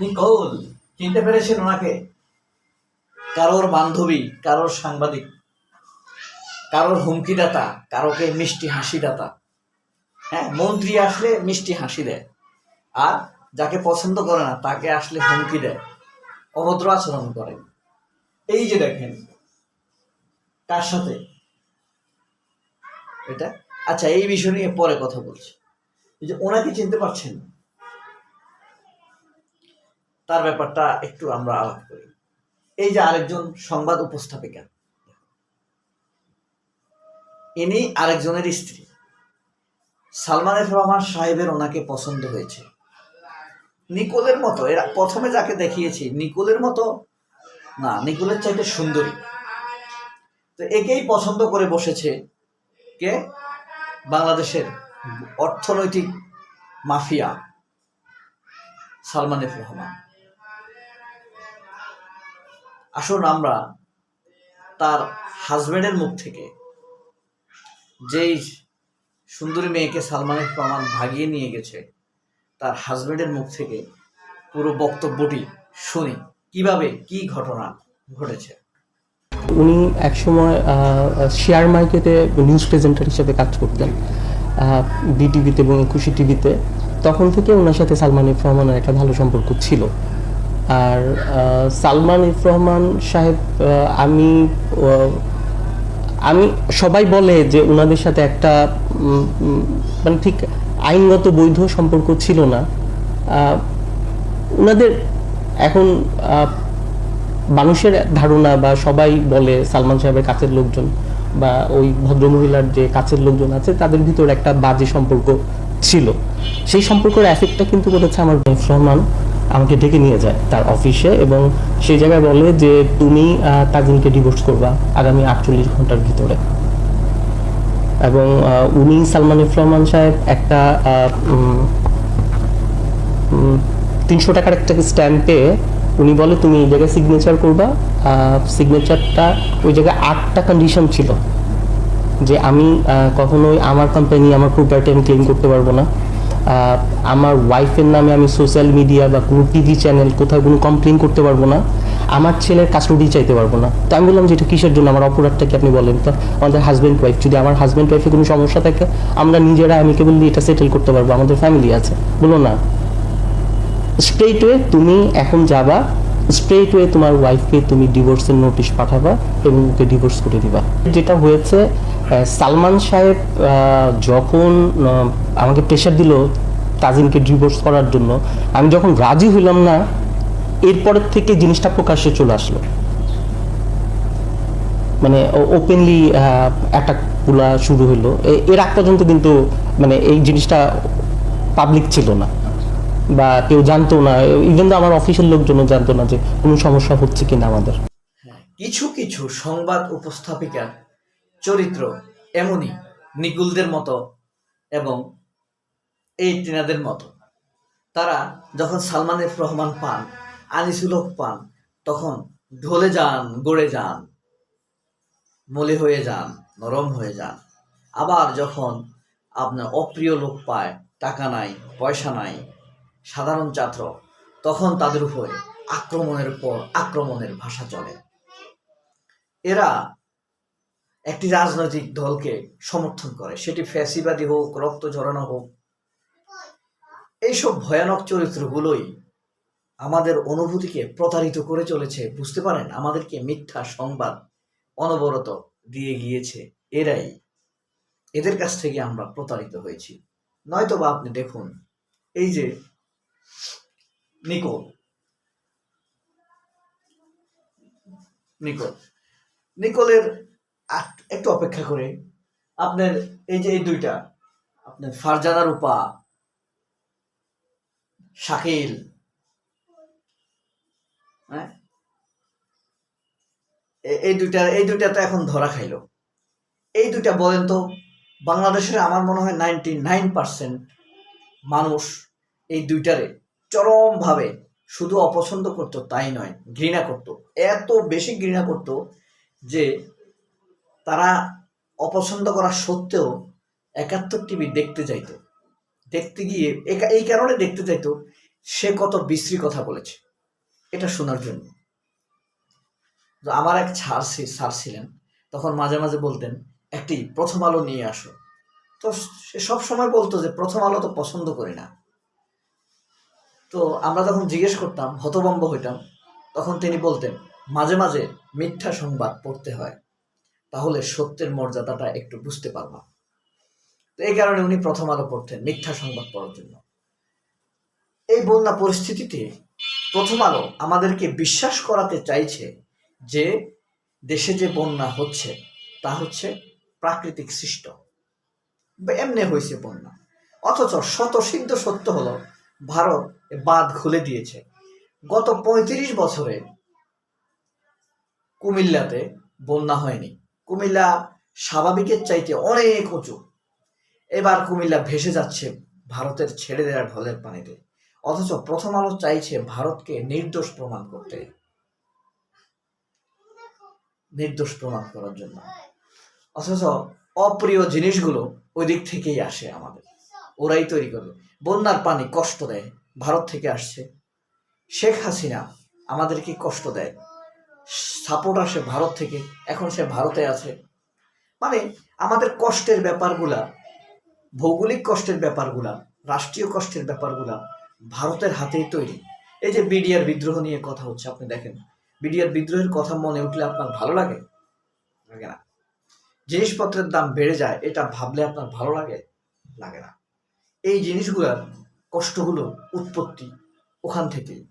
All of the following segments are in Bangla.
নিকোল চিনতে পেরেছেন ওনাকে? কারোর বান্ধবী, কারোর সাংবাদিক, কারোর হুমকিদাতা, কারোকে মিষ্টি হাসিদাতা। হ্যাঁ মন্ত্রী আসলে মিষ্টি হাসি দেয়। আর যাকে পছন্দ করে না, তাকে আসলে হুমকি দেয়। অভদ্র আচরণ করে। এই যে দেখেন, কার সাথে? এটা? আচ্ছা এই বিষয় নিয়ে পরে কথা বলছি। যে ওনাকে চিনতে পারছেন? তার ব্যাপারটা একটু আমরা আলাপ করি। এই যে আরেকজন সংবাদ উপস্থাপিকা। ইনি আরেকজনের স্ত্রী। সালমান এফ রহমান সাহেবের ওনাকে পছন্দ হয়েছে। নিকোলের মতো, এরা প্রথমে যাকে দেখিয়েছি, নিকোলের মতো না, নিকোলের চাইতে সুন্দরী। তো একেই পছন্দ করে বসেছে কে? বাংলাদেশের অর্থনৈতিক মাফিয়া সালমান এফ রহমান। আসুন আমরা তার হাজবেন্ডের মুখ থেকে যেই সুন্দরী মেয়েকে সালমান এফ রহমান ভাগিয়ে নিয়ে গেছে, তার হাজবেন্ডের মুখ থেকে পুরো বক্তব্যটি শুনি। কীভাবে, কি ঘটনা ঘটেছে? উনি একসময় শেয়ার মার্কেটে নিউজ প্রেজেন্টার হিসেবে কাজ করতেন বিটিভিতে এবং একুশে টিভিতে তখন থেকে ওনার সাথে সালমান রহমানের একটা ভালো সম্পর্ক ছিল। আর সালমান ইফ রহমান সাহেব আমি আমি সবাই বলে যে ওনাদের সাথে একটা মানে ঠিক আইনগত বৈধ সম্পর্ক ছিল না। ওনাদের এখন মানুষের ধারণা বা সবাই বলে সালমান সাহেবের কাছের লোকজন বা ওই ভদ্রমহিলার যে কাছের লোকজন আছে, তাদের ভিতর একটা বাজে সম্পর্ক ছিল। সেই সম্পর্কের এফেক্টটা কিন্তু করেছে আমার রহমান। আমাকে ডেকে নিয়ে যায় তার অফিসে এবং সেই জায়গায় বলে যে, তুমি তাজিনকে ডিভোর্স করবা আগামী আটচল্লিশ ঘণ্টার ভিতরে। এবং উনি সালমান ইফ রহমান সাহেব একটা তিনশো টাকার একটা স্ট্যাম্পে উনি বলে, তুমি এই জায়গায় সিগনেচার করবা। সিগনেচারটা ওই জায়গায় আটটা কন্ডিশন ছিল যে, আমি কখনোই আমার কোম্পানি আমার প্রপার্টি আমি ক্লেম করতে পারব না। আমার ওয়াইফের নামে আমি সোশ্যাল মিডিয়া বা কোনো টিভি চ্যানেল কোথাও কোনো কমপ্লেন করতে পারব না। আমার ছেলের কাস্টডি চাইতে পারব না। তো আমি বললাম যে এটা কিসের জন্য? আমার অপরাধটা কি আপনি বলেন? তো আমাদের হাজব্যান্ড ওয়াইফ যদি আমার হাজব্যান্ড ওয়াইফে কোনো সমস্যা থাকে, আমরা নিজেরা আমি কেবল এটা সেটেল করতে পারব। আমাদের ফ্যামিলি আছে। বলো না। স্ট্রেট ওয়ে তুমি এখন যাবা স্ট্রেট ওয়ে তোমার ওয়াইফকে তুমি ডিভোর্সের নোটিশ পাঠাবা এবং ওকে ডিভোর্স করে দিবা। যেটা হয়েছে সালমান সাহেব যখন আমাকে প্রেশার দিল তাজিনকে ডিভোর্স করার জন্য আমি যখন রাজি হইলাম না এরপরের থেকে জিনিসটা প্রকাশ্যে চলে আসলো। মানে ওপেনলি অ্যাটাক অ্যাটাকগুলা শুরু হলো এর আগ পর্যন্ত কিন্তু মানে এই জিনিসটা পাবলিক ছিল না। বা কেউ জানতো না। ইভেন তো আমার অফিসের লোকজনও জানতো না যে কোনো সমস্যা হচ্ছে কিনা আমাদের। হ্যাঁ, কিছু কিছু সংবাদ উপস্থাপিকার চরিত্র এমনই নিকুলদের মতো এবং এই টিনাদের মতো। তারা যখন সালমান এফ রহমান পান আনিসুল হক পান, তখন ঢলে যান, গড়ে যান, মলে হয়ে যান, নরম হয়ে যান। আবার যখন আপনার অপ্রিয় লোক পায়, টাকা নাই, পয়সা নাই, সাধারণ ছাত্র, তখন তাদের উপরে আক্রমণের পর আক্রমণের ভাষা চলে। এরা একটি রাজনৈতিক দলকে সমর্থন করে। সেটি ফ্যাসিবাদী হোক, রক্ত ঝরানো হোক, এইসব ভয়ানক চরিত্রগুলোই আমাদের অনুভূতিকে প্রতারিত করে চলেছে, বুঝতে পারেন? আমাদেরকে মিথ্যা সংবাদ অনবরত দিয়ে গিয়েছে। এরাই এদের কাছ থেকে আমরা প্রতারিত হয়েছি। নয়তো বা আপনি দেখুন, এই যে নিকোল। নিকোল। নিকোলের একটু অপেক্ষা করে। আপনার এই যে এই দুইটা, আপনার ফারজানা রূপা, শাকিল হ্যাঁ? এই দুইটা এই দুইটা তো এখন ধরা খাইলো। এই দুইটা বলেন তো, বাংলাদেশের আমার মনে হয় নাইনটি নাইন পার্সেন্ট মানুষ এই দুইটারে চরমভাবে শুধু অপছন্দ করতো, তাই নয়, ঘৃণা করতো। এত বেশি ঘৃণা করতো যে তারা অপছন্দ করা সত্ত্বেও একাত্তর টিভি দেখতে যাইতো দেখতে গিয়ে এই কারণে দেখতে যাইতো সে কত বিশ্রী কথা বলেছে। এটা শোনার জন্য। আমার এক ছাড় স্যার ছিলেন। তখন মাঝে মাঝে বলতেন, একটি প্রথম আলো নিয়ে আসো। তো সে সব সময় বলতো যে, প্রথম আলো তো পছন্দ করি না। তো আমরা যখন জিজ্ঞেস করতাম, হতভম্ব হইতাম, তখন তিনি বলতেন, মাঝে মাঝে মিথ্যা সংবাদ পড়তে হয়। তাহলে সত্যের মর্যাদাটা একটু বুঝতে পারবা তো এই কারণে উনি প্রথম আলো পড়তেন মিথ্যা সংবাদ পড়ার জন্য। এই বন্যা পরিস্থিতিতে প্রথম আলো আমাদেরকে বিশ্বাস করাতে চাইছে যে দেশে যে বন্যা হচ্ছে, তা হচ্ছে প্রাকৃতিক সৃষ্ট। এমনি হয়েছে বন্যা। অথচ শত সিদ্ধ সত্য হলো, ভারত বাঁধ খুলে দিয়েছে। গত পঁয়ত্রিশ বছরে কুমিল্লাতে বন্যা হয়নি। কুমিল্লা স্বাভাবিকের চাইতে অনেক উঁচু। এবার কুমিল্লা ভেসে যাচ্ছে ভারতের ছেড়ে দেওয়ার ঢলের পানিতে। অথচ প্রথম আলো চাইছে ভারতকে নির্দোষ প্রমাণ করতে। নির্দোষ প্রমাণ করার জন্য। অথচ অপ্রিয় জিনিসগুলো ওই দিক থেকেই আসে আমাদের। ওরাই তৈরি করবে। বন্যার পানি কষ্ট দেয়, ভারত থেকে আসছে। শেখ হাসিনা আমাদেরকে কষ্ট দেয়। সাপোর্ট আসে ভারত থেকে, এখন সে ভারতে আছে। মানে আমাদের কষ্টের ব্যাপারগুলা, ভৌগোলিক কষ্টের ব্যাপারগুলা, রাষ্ট্রীয় কষ্টের ব্যাপারগুলা ভারতের হাতেই তৈরি। এই যে বিডিআর বিদ্রোহ নিয়ে কথা হচ্ছে, আপনি দেখেন। বিডিআর বিদ্রোহের কথা মনে উঠলে আপনার ভালো লাগে? লাগে না। জিনিসপত্রের দাম বেড়ে যায়, এটা ভাবলে আপনার ভালো লাগে? লাগে না। এই জিনিসগুলার কষ্টগুলো উৎপত্তি ওখান থেকেই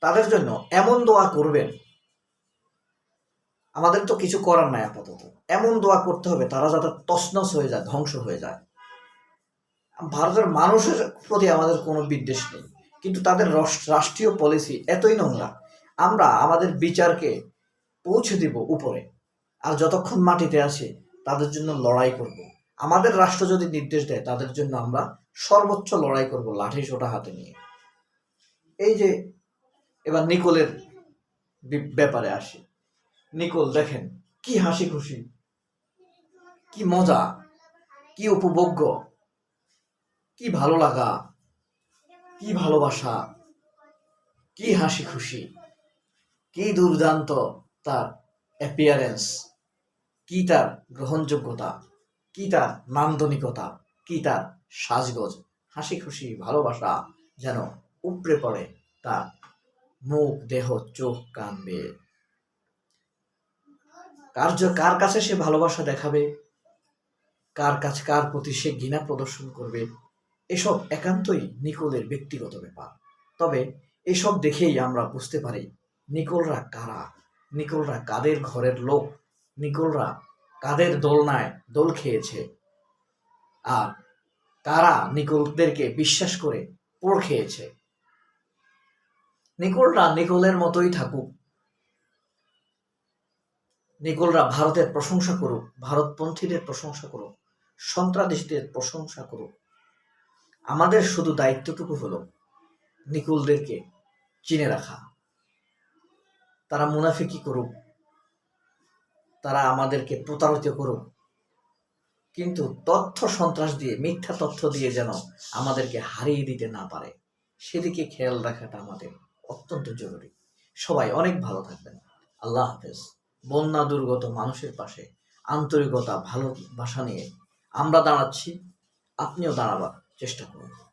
তাদের জন্য এমন দোয়া করবেন আমাদের তো কিছু করার নাই আপাতত। এমন দোয়া করতে হবে, তারা যাতে তছনছ হয়ে যায়, ধ্বংস হয়ে যায়। ভারতের মানুষের প্রতি আমাদের কোনো বিদ্বেষ নেই। কিন্তু তাদের রাষ্ট্রীয় পলিসি এতই নোংরা, আমরা আমাদের বিচারকে পৌঁছে দিব উপরে। আর যতক্ষণ মাটিতে আছি, তাদের জন্য লড়াই করব। আমাদের রাষ্ট্র যদি নির্দেশ দেয়, তাদের জন্য আমরা সর্বোচ্চ লড়াই করব লাঠি সোটা হাতে নিয়ে। এই যে এবার নিকোলের ব্যাপারে আসি। নিকোল, দেখেন, কি হাসি খুশি কি মজা, কি উপভোগ্য, কি ভালো লাগা, কি ভালোবাসা, কি হাসি খুশি কি দুর্দান্ত তার অ্যাপিয়ারেন্স কি তার গ্রহণযোগ্যতা, কি তার নান্দনিকতা, কি তার সাজগোজ হাসি খুশি ভালোবাসা যেন উপড়ে পড়ে তার মুখ, দেহ, চোখ, কান বেয়ে কার কার কাছে সে ভালোবাসা দেখাবে? কার কাছে, কার প্রতি সে ঘৃণা প্রদর্শন করবে? এসব একান্তই নিকোলের ব্যক্তিগত ব্যাপার। তবে এসব দেখেই আমরা বুঝতে পারি, নিকোলরা কারা? নিকোলরা কাদের ঘরের লোক? নিকোলরা কাদের দোলনায় দোল খেয়েছে? আর কারা নিকোলদেরকে বিশ্বাস করে পোড় খেয়েছে? নিকোলরা নিকোলের মতোই থাকুক নিকোলরা ভারতের প্রশংসা করুক, ভারতপন্থীদের প্রশংসা করুক, সন্ত্রাসীদের প্রশংসা করুক। আমাদের শুধু দায়িত্বটুকু হলো নিকুলদেরকে চিনে রাখা। তারা মুনাফিকি করুক, তারা আমাদেরকে প্রতারিত করুক। কিন্তু তথ্য সন্ত্রাস দিয়ে, মিথ্যা তথ্য দিয়ে যেন আমাদেরকে হারিয়ে দিতে না পারে, সেদিকে খেয়াল রাখাটা আমাদের অত্যন্ত জরুরি। সবাই অনেক ভালো থাকবেন। আল্লাহ হাফেজ। বন্যা দুর্গত মানুষের পাশে। আন্তরিকতা ভালোবাসা নিয়ে আমরা দাঁড়াচ্ছি। আপনিও দাঁড়াবার চেষ্টা করুন।